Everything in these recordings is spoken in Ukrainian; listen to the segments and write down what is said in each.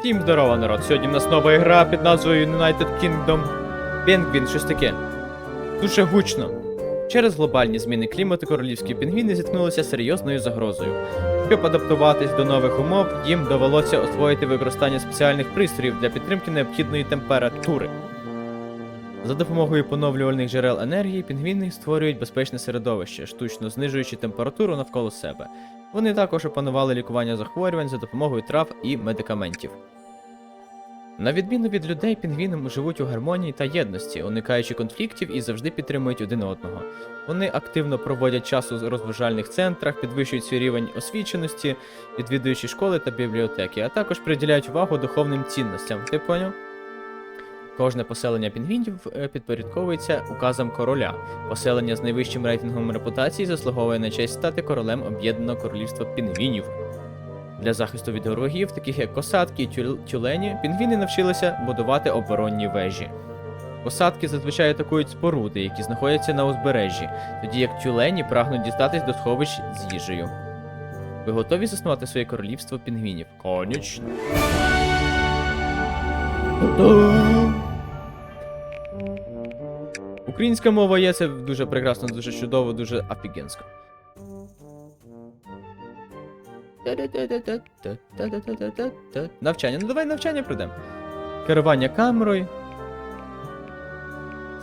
Всім здорова, народ! Сьогодні в нас нова гра під назвою United Kingdom Penguin, щось таке. Дуже гучно. Через глобальні зміни клімату королівські пінгвіни зіткнулися з серйозною загрозою. Щоб адаптуватись до нових умов, їм довелося освоїти використання спеціальних пристроїв для підтримки необхідної температури. За допомогою поновлювальних джерел енергії пінгвіни створюють безпечне середовище, штучно знижуючи температуру навколо себе. Вони також опанували лікування захворювань за допомогою трав і медикаментів. На відміну від людей, пінгвіни живуть у гармонії та єдності, уникаючи конфліктів і завжди підтримують один одного. Вони активно проводять час у розважальних центрах, підвищують свій рівень освіченості, відвідуючи школи та бібліотеки, а також приділяють увагу духовним цінностям. Ти поняв? Кожне поселення пінгвінів е, підпорядковується указам короля. Поселення з найвищим рейтингом репутації заслуговує на честь стати королем об'єднаного королівства пінгвінів. Для захисту від ворогів, таких як косатки і тюлені, пінгвіни навчилися будувати оборонні вежі. Косатки зазвичай атакують споруди, які знаходяться на узбережжі, тоді як тюлені прагнуть дістатись до сховищ з їжею. Ви готові заснувати своє королівство пінгвінів? Конечно. Українська мова є це дуже прекрасно, дуже чудово, дуже офігенсько. Навчання. Ну давай навчання пройдемо. Керування камерою.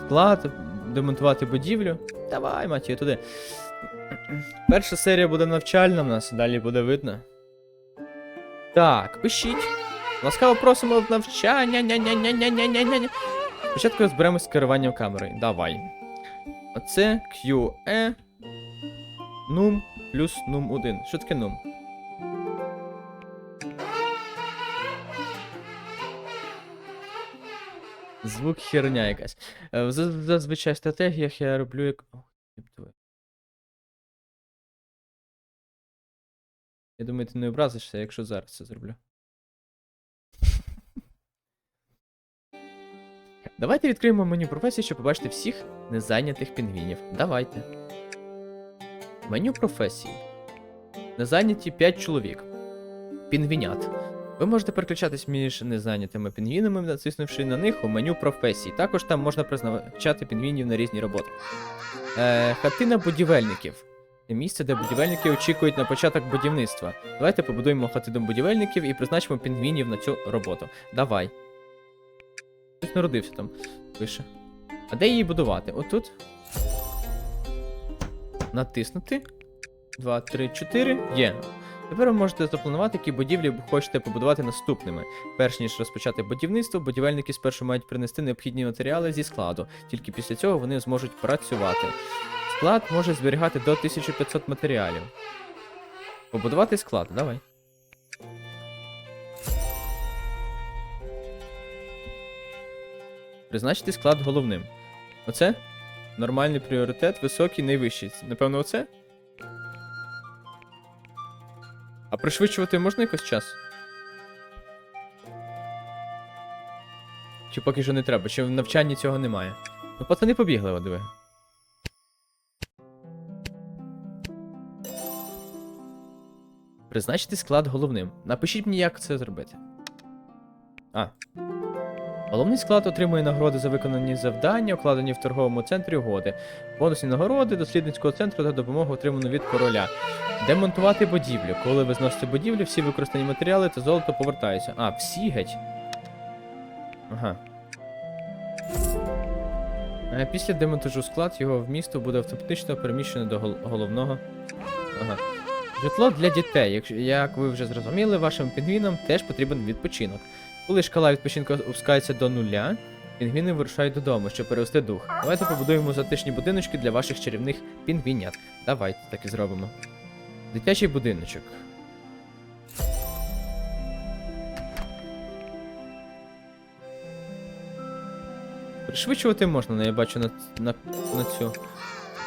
Склад, демонтувати будівлю. Давай, Матію, туди. Перша серія буде навчальна в нас, далі буде видно. Так, пишіть. Ласкаво просимо в навчання. Спочатку розберемось з керуванням камерою. Давай. Оце QE num плюс num 1. Що таке num? Звук херня якась. Е, Зазвичай в стратегіях я роблю як. Я думаю, ти не образишся, якщо зараз це зроблю. Давайте відкриємо меню професій, щоб побачити всіх незайнятих пінгвінів. Давайте. Меню професій. Незайняті 5 чоловік. Пінгвінят. Ви можете переключатись між незайнятими пінгвінами, натиснувши на них у меню професій. Також там можна призначати пінгвінів на різні роботи. Е, хатина будівельників. Це місце, де будівельники очікують на початок будівництва. Давайте побудуємо хатину будівельників і призначимо пінгвінів на цю роботу. Давай. Хтось народився там. Пише. А де її будувати? Отут. Натиснути. 2, 3, 4. Є. Тепер ви можете запланувати, які будівлі ви хочете побудувати наступними. Перш ніж розпочати будівництво, будівельники спершу мають принести необхідні матеріали зі складу. Тільки після цього вони зможуть працювати. Склад може зберігати до 1500 матеріалів. Побудувати склад, давай. Призначити склад головним. Оце? Нормальний пріоритет, високий, найвищий. Напевно, оце? А пришвидшувати можна якось час? Чи поки що не треба, чи в навчанні цього немає? Ну, пацани побігли, от диви. Призначити склад головним. Напишіть мені, як це зробити. А. Головний склад отримує нагороди за виконані завдання, укладені в торговому центрі угоди. Бонусні нагороди дослідницького центру та допомогу отриману від короля. Демонтувати будівлю. Коли ви зносите будівлю, всі використані матеріали та золото повертаються. А, всі геть. Ага. Е, Після демонтажу склад його в місто буде автоматично переміщено до гол- головного. Ага. Житло для дітей. Як ви вже зрозуміли, вашим пінгвінам теж потрібен відпочинок. Коли шкала відпочинку опускається до нуля, пінгвіни вирушають додому, щоб перевести дух. Давайте побудуємо затишні будиночки для ваших чарівних пінгвінят. Давайте так і зробимо. Дитячий будиночок. Пришвидшувати можна, я бачу на, на, на цю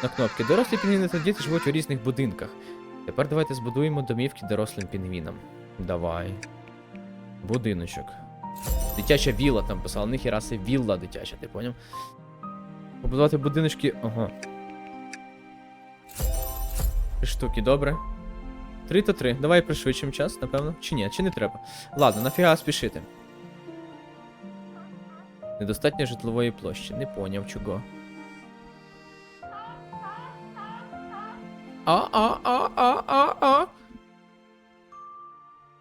на кнопки. Дорослі пінгвіни та діти живуть у різних будинках. Тепер давайте збудуємо домівки дорослим пінгвінам. Давай. Будиночок. Дитяча вілла там писала, ніхіра це вілла дитяча, ти поняв? Побудувати будиночки. Ага. Три штуки, добре. Три то три. Давай пришвидшимо час, напевно. Чи ні, чи не треба. Ладно, нафіга спішити. Недостатньо житлової площі. Не поняв чого. А, а, а, а, а, а.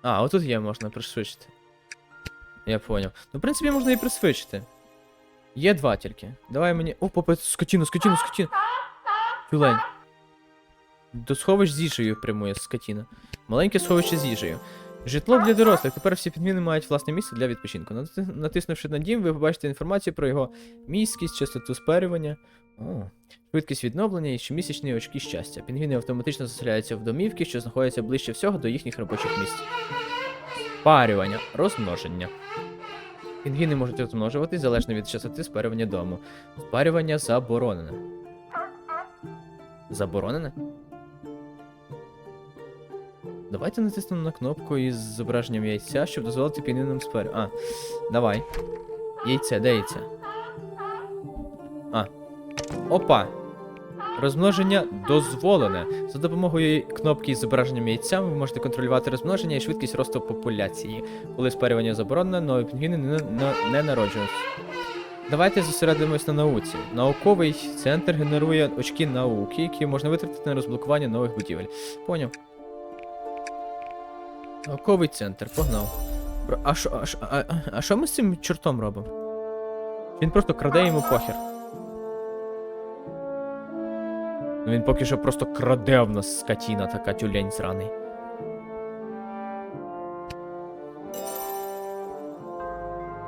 А, отут є, можна пришвидшити. Я поняв. Ну, в принципі, можна і пришвидшити. Є два тільки. Давай мені. О, попа, скотіну, скотіну, скотіну. Тюлень. До сховищ з їжею прямує скотіна. Маленьке сховище з їжею. Житло для дорослих. Тепер всі підміни мають власне місце для відпочинку. Натиснувши на дім, ви побачите інформацію про його міськість, частоту спарювання, о, швидкість відновлення і щомісячні очки щастя. Пінгвіни автоматично заселяються в домівки, що знаходяться ближче всього до їхніх робочих місць. Спарювання, розмноження. Пінгвіни можуть розмножуватись залежно від частоти спарювання дому. Спарювання заборонене. Заборонене? Давайте натиснемо на кнопку із зображенням яйця, щоб дозволити пінгвінам спарю. А, давай. Яйце, де яйце? А. Опа! Розмноження дозволене. За допомогою кнопки із зображенням яйця ви можете контролювати розмноження і швидкість росту популяції. Коли спарювання заборонено, нові пінгвіни не, не, не народжуються. Давайте зосередимось на науці. Науковий центр генерує очки науки, які можна витратити на розблокування нових будівель. Поняв. Науковий центр, погнав. А що а, а, а, а ми з цим чортом робимо? Він просто краде йому похер. Ну він поки що просто краде в нас скотіна така тюлень сраний.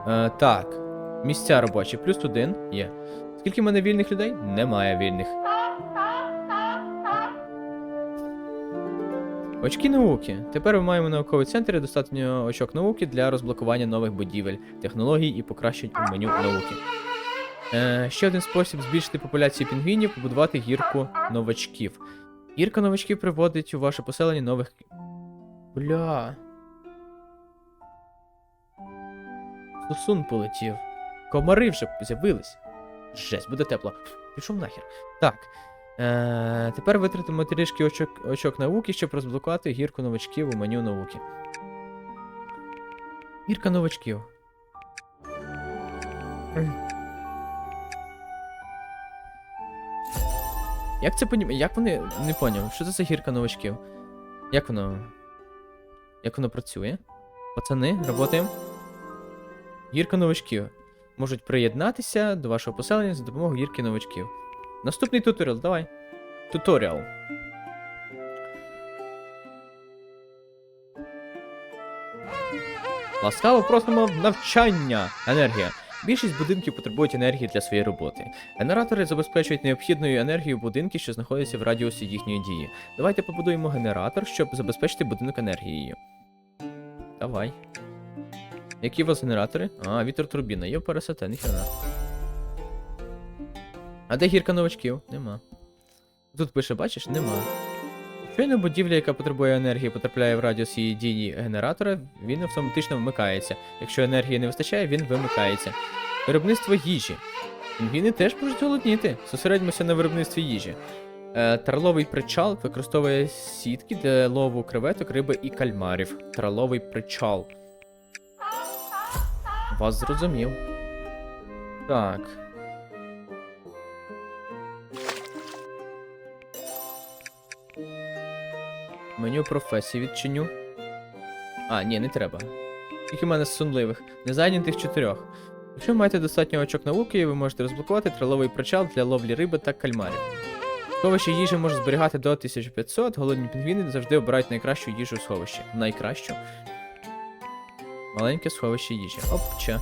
Е, так. Місця робочі, плюс один є. Скільки в мене вільних людей? Немає вільних. Очки науки. Тепер ми маємо науковий центр і достатньо очок науки для розблокування нових будівель, технологій і покращень у меню науки. Е, ще один спосіб збільшити популяцію пінгвінів побудувати гірку новачків. Гірка новачків приводить у ваше поселення нових. Бля. Сусун полетів. Комари вже з'явились. Жесть, буде тепло. Пішов нахер. Так. Е, тепер витратимо трішки очок, очок науки, щоб розблокувати гірку новачків у меню науки. Гірка новачків. Як це понім... Як вони. Не поняв, що це за гірка новачків? Як воно. Як воно працює? Пацани, работаємо. Гірка новачків. Можуть приєднатися до вашого поселення за допомогою гірки новачків. Наступний туторіал, давай. Туторіал. Ласкаво просимо навчання. Енергія. Більшість будинків потребують енергії для своєї роботи. Генератори забезпечують необхідною енергією будинки, що знаходяться в радіусі їхньої дії. Давайте побудуємо генератор, щоб забезпечити будинок енергією. Давай. Які у вас генератори? А, вітротурбіна, є пересете, ніхрена. А де гірка новачків? Нема. Тут пише, бачиш, нема. Щойно будівля, яка потребує енергії, потрапляє в радіус її дії генератора, він автоматично вмикається. Якщо енергії не вистачає, він вимикається. Виробництво їжі. Пінгвіни теж можуть голодніти. Зосередьмося на виробництві їжі. Е, траловий причал використовує сітки для лову креветок, риби і кальмарів. Траловий причал. Вас зрозумів. Так. Меню професії відчиню. А, ні, не треба. Тільки в мене з сумливих. Незайнятих чотирьох. Якщо маєте достатньо очок науки, ви можете розблокувати траловий причал для ловлі риби та кальмарів. Сховище їжі може зберігати до 1500, голодні пінгвіни завжди обирають найкращу їжу в сховищі. Найкращу. Маленьке сховище їжі. Опча.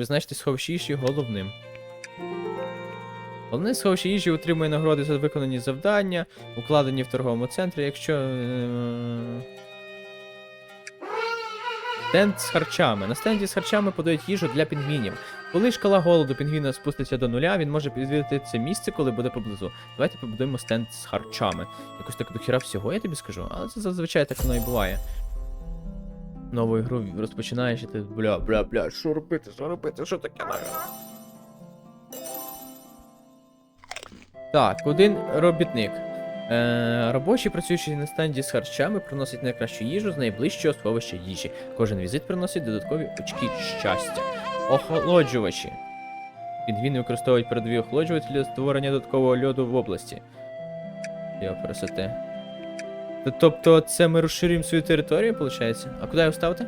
Призначте сховище їжі головним. Головне сховище їжі отримує нагороди за виконані завдання, укладені в торговому центрі, якщо. е, Стенд з харчами. На стенді з харчами подають їжу для пінгвінів. Коли шкала голоду пінгвіна спуститься до нуля, він може відвідати це місце, коли буде поблизу. Давайте побудуємо стенд з харчами. Якось так до хіра всього, я тобі скажу, але це зазвичай так воно і буває. Нову ігру розпочинаєш і ти бля, бля, бля, що робити, що робити, що таке нахер? Так, один робітник. Е, робочий, працюючи на стенді з харчами, приносить найкращу їжу з найближчого сховища їжі. Кожен візит приносить додаткові очки щастя. Охолоджувачі. Пінгвіни використовують передові охолоджувачі для створення додаткового льоду в області. Йо, красоте. Тобто це ми розширюємо свою територію, виходить? А куди його ставити?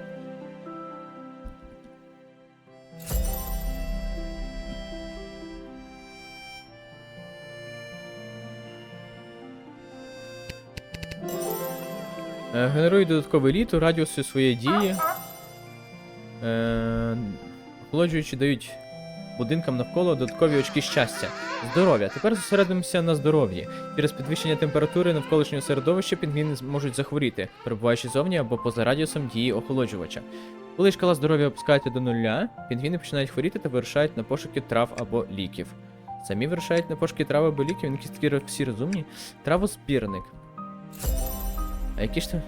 Е, Генерує додатковий літ у радіусі своєї дії. Е, охолоджуючи дають будинкам навколо додаткові очки щастя. Здоров'я. Тепер зосередимося на здоров'ї. Через підвищення температури навколишнього середовища пінгвіни можуть захворіти, перебуваючи зовні або поза радіусом дії охолоджувача. Коли шкала здоров'я опускається до нуля, пінгвіни починають хворіти та вирушають на пошуки трав або ліків. Самі вирушають на пошуки трав або ліків, вони такі всі розумні. Травоспірник. А які ж це?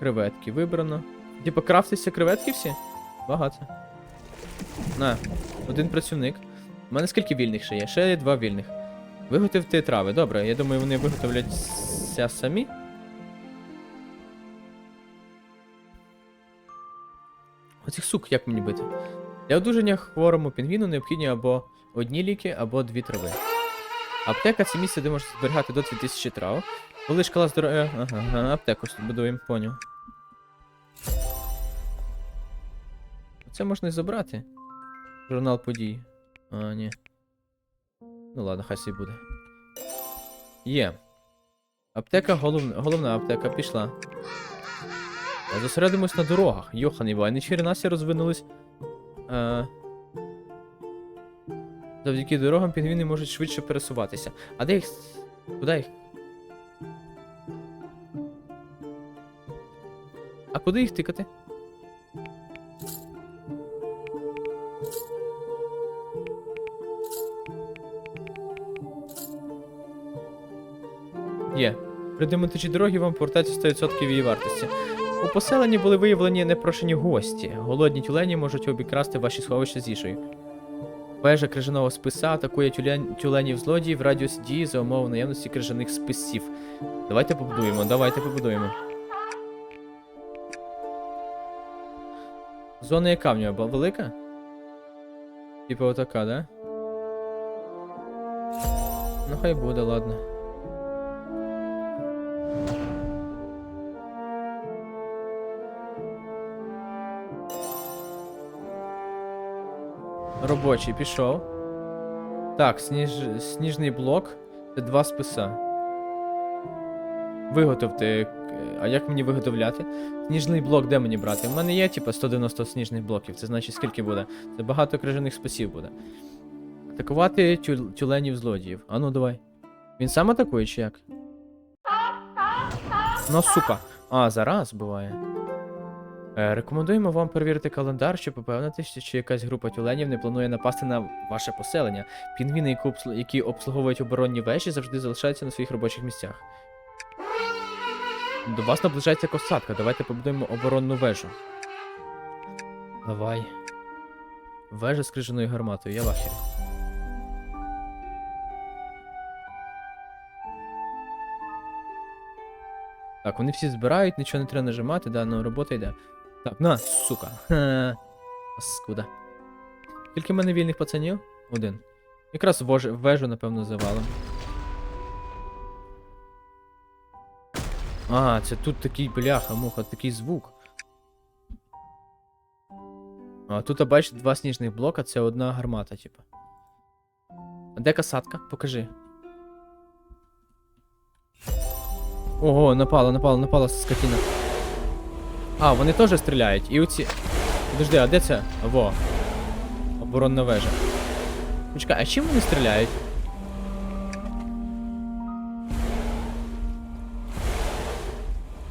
Креветки вибрано. Типа крафтиться креветки всі? Багато. На, один працівник. У мене скільки вільних ще є? Ще є два вільних. Виготовити трави. Добре, я думаю, вони виготовляться самі. Оцих сук як мені бити? Для одужання хворому пінгвіну необхідні або одні ліки, або дві трави. Аптека це місце, де можна зберігати до 2000 трав. Коли шкала здоров'я. Ага, ага, аптеку будуємо, поняв. Це можна і забрати. Журнал подій. А, ні. Ну ладно, хай собі буде. Є. Аптека головна, головна аптека пішла. Зосередимось на дорогах. Йохан і Вайни Чернасі розвинулись. А... Завдяки дорогам пінгвіни можуть швидше пересуватися. А де їх. Куди їх? А куди їх тикати? Є. При демонтажі дороги вам повертається 100% її вартості. У поселенні були виявлені непрошені гості. Голодні тюлені можуть обікрасти ваші сховища з їжею. Вежа крижаного списа атакує тюлен... тюленів злодіїв в радіусі дії за умови наявності крижаних списів. Давайте побудуємо, давайте побудуємо. Зона яка в нього? Велика? Типа отака, да? Ну хай буде, ладно. Робочий пішов. Так, сніж... сніжний блок. Це два списа. Виготовте. е, А як мені виготовляти? Сніжний блок де мені брати? У мене є, типа, 190 сніжних блоків. Це значить скільки буде? Це багато крижаних списів буде. Атакувати тю... тюленів злодіїв. А ну давай. Він сам атакує чи як? Ну, сука. А, зараз буває. Е, Рекомендуємо вам перевірити календар, щоб упевнитися, чи якась група тюленів не планує напасти на ваше поселення. Пінгвіни, які, обслуговують оборонні вежі, завжди залишаються на своїх робочих місцях. До вас наближається косатка. Давайте побудуємо оборонну вежу. Давай. Вежа з крижаною гарматою, я в ахері. Так, вони всі збирають, нічого не треба нажимати, да, ну робота йде. Так, на, сука. Ха. Паскуда. Скільки в мене вільних пацанів? Один. Якраз вож... вежу, напевно, завалим. А, це тут такий бляха, муха, такий звук. А тут, а, бачите, два сніжних блока, це одна гармата, типа. А де касатка? Покажи. Ого, напала, напала, напала скотина. А, вони теж стріляють. І оці. Подожди, а де це? Во. Оборонна вежа. Почекай, а чим вони стріляють?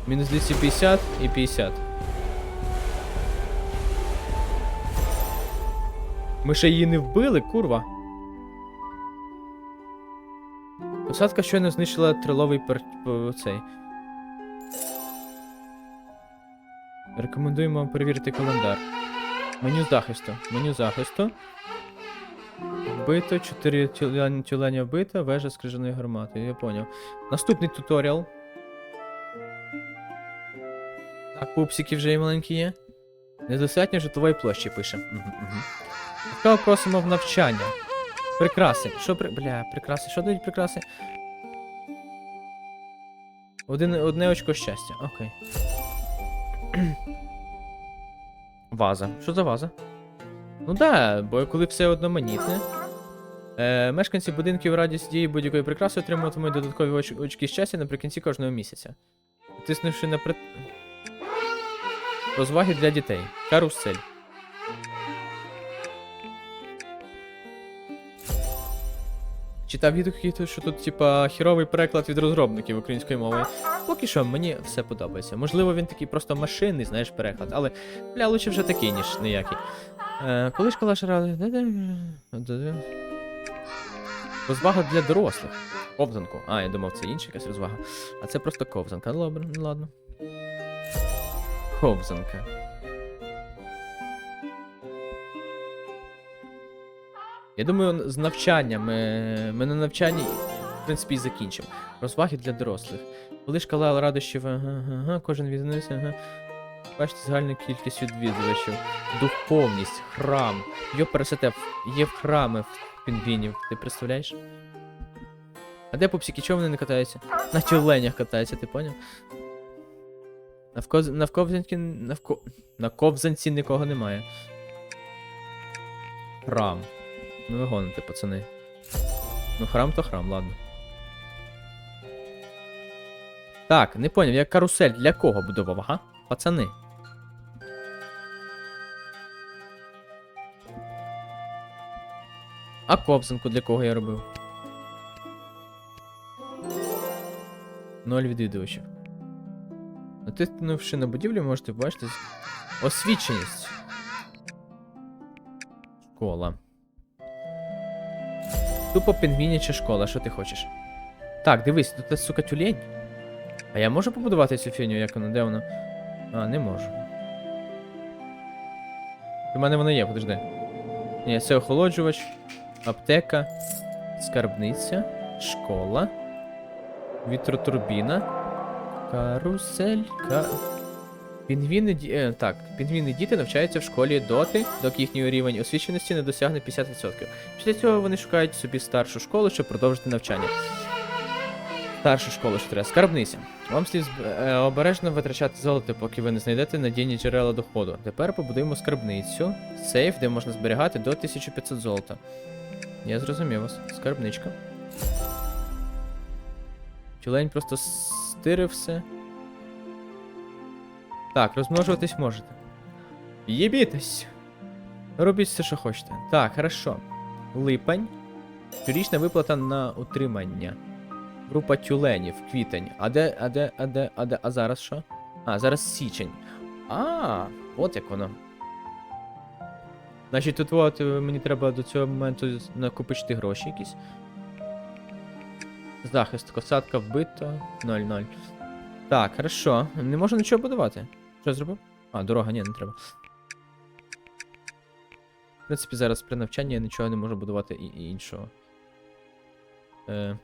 Мінус 250 і 50. Ми ще її не вбили, курва. Посадка щойно знищила триловий пер... цей. Рекомендуємо перевірити календар. Меню захисту. Меню захисту. Вбито, 4 тюлені, тюленя вбито, вежа з гармати. Я поняв. Наступний туторіал. Так, пупсики вже і маленькі є. Недостатньо житлової площі пише. Угу, угу. Ласкаво просимо в навчання. Прикраси. Що при. Бля, прикраси. Що дають прикраси? Один, одне очко щастя. Окей. Ваза. Що за ваза? Ну да, бо коли все одноманітне. Е, мешканці будинків радість дії будь-якої прикраси отримуватимуть додаткові оч- очки щастя наприкінці кожного місяця. Тиснувши на при... Розваги для дітей. Карусель. Читав відгуки, що тут, типа, хіровий переклад від розробників української мови. Поки що мені все подобається. Можливо, він такий просто машинний, знаєш, переклад, але бля, лучше вже такий, ніж ніякий. Е, коли школа шарали. Розвага для дорослих. Ковзанку. А, я думав, це інша якась розвага. А це просто ковзанка. Добре, ладно. Ковзанка. Я думаю, з навчанням. Ми, ми на навчанні, в принципі, і закінчимо. Розваги для дорослих. Коли шкала радощів, ага, ага, кожен відноситься, ага. Бачите, загальну кількість відвідувачів. Духовність, храм. Йо пересете, є в храми в пінгвінів, ти представляєш? А де пупсики, чого вони не катаються? На тюленях катаються, ти поняв? На вкоз... на вковзанці... на, вко... на ковзанці нікого немає. Храм. Ну ви гоните, пацани. Ну храм то храм, ладно. Так, не поняв, я карусель для кого будував, ага? Пацани. А ковзанку для кого я робив? Ноль відвідувачів. Натиснувши на будівлю, можете побачити з- освіченість. Школа. Тупо пінгвіняча школа, що ти хочеш? Так, дивись, тут сука, тюлень. А я можу побудувати цю фіню, як вона, де вона? А, не можу. У мене вона є, подожди. Ні, це охолоджувач, аптека, скарбниця, школа, вітротурбіна, карусель, ка... Пінгвіни, е, так, пінгвіни діти навчаються в школі доти, доки їхній рівень освіченості не досягне 50%. Після цього вони шукають собі старшу школу, щоб продовжити навчання. Старша школа, що треба. Скарбниця. Вам слід е, обережно витрачати золото, поки ви не знайдете надійні джерела доходу. Тепер побудуємо скарбницю, сейф, де можна зберігати до 1500 золота. Я зрозумів вас. Скарбничка. Тюлень просто стирив все. Так, розмножуватись можете. Єбітесь! Робіть все, що хочете. Так, хорошо. Липень. Щорічна виплата на утримання. Група тюленів, квітень. А де, а де, а де, а де, а зараз що? А, зараз січень. А, от як воно. Значить, тут от е, мені треба до цього моменту накопичити гроші якісь. Захист, косатка вбита. 0-0. Так, хорошо. Не можу нічого будувати. Що зробив? А, дорога, ні, не треба. В принципі, зараз при навчанні я нічого не можу будувати і, іншого. Е...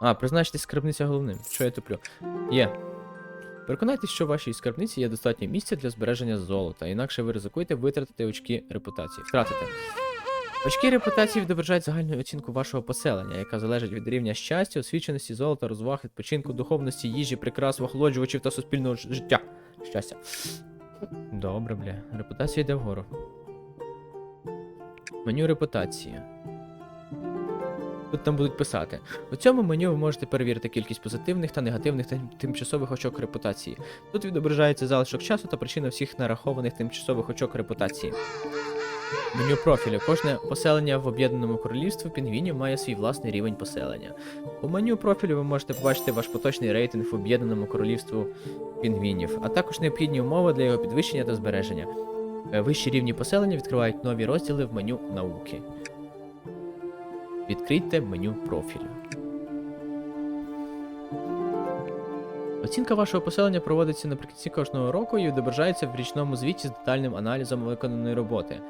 А, призначте скарбниця головним. Що я туплю? Є. Переконайтесь, що в вашій скарбниці є достатньо місця для збереження золота, інакше ви ризикуєте витратити очки репутації. Втратити. Очки репутації відображають загальну оцінку вашого поселення, яка залежить від рівня щастя, освіченості, золота, розваг, відпочинку, духовності, їжі, прикрас, охолоджувачів та суспільного життя. Щастя. Добре, бля. Репутація йде вгору. Меню репутації. Тут там будуть писати. У цьому меню ви можете перевірити кількість позитивних та негативних та тимчасових очок репутації. Тут відображається залишок часу та причина всіх нарахованих тимчасових очок репутації. Меню профілю. Кожне поселення в об'єднаному королівстві пінгвінів має свій власний рівень поселення. У меню профілю ви можете побачити ваш поточний рейтинг в об'єднаному королівству пінгвінів, а також необхідні умови для його підвищення та збереження. Е, Вищі рівні поселення відкривають нові розділи в меню науки. Відкрийте меню профілю. Оцінка вашого поселення проводиться наприкінці кожного року і відображається в річному звіті з детальним аналізом виконаної роботи.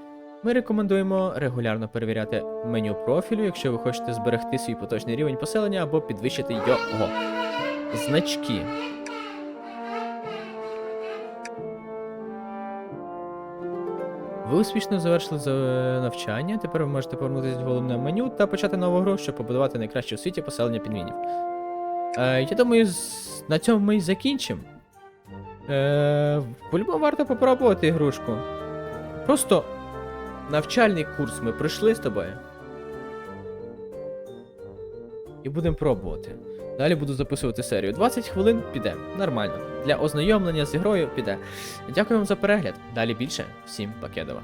Ми рекомендуємо регулярно перевіряти меню профілю, якщо ви хочете зберегти свій поточний рівень поселення або підвищити його. Значки. Ви успішно завершили за- навчання. Тепер ви можете повернутися в головне меню та почати нову гру, щоб побудувати найкраще у світі поселення пінгвінів. Е, я думаю, на цьому ми і закінчимо. Е, по-любому варто попробувати ігрушку. Просто навчальний курс ми пройшли з тобою. І будемо пробувати. Далі буду записувати серію. 20 хвилин піде. Нормально. Для ознайомлення з ігрою піде. Дякую вам за перегляд. Далі більше. Всім пакедова.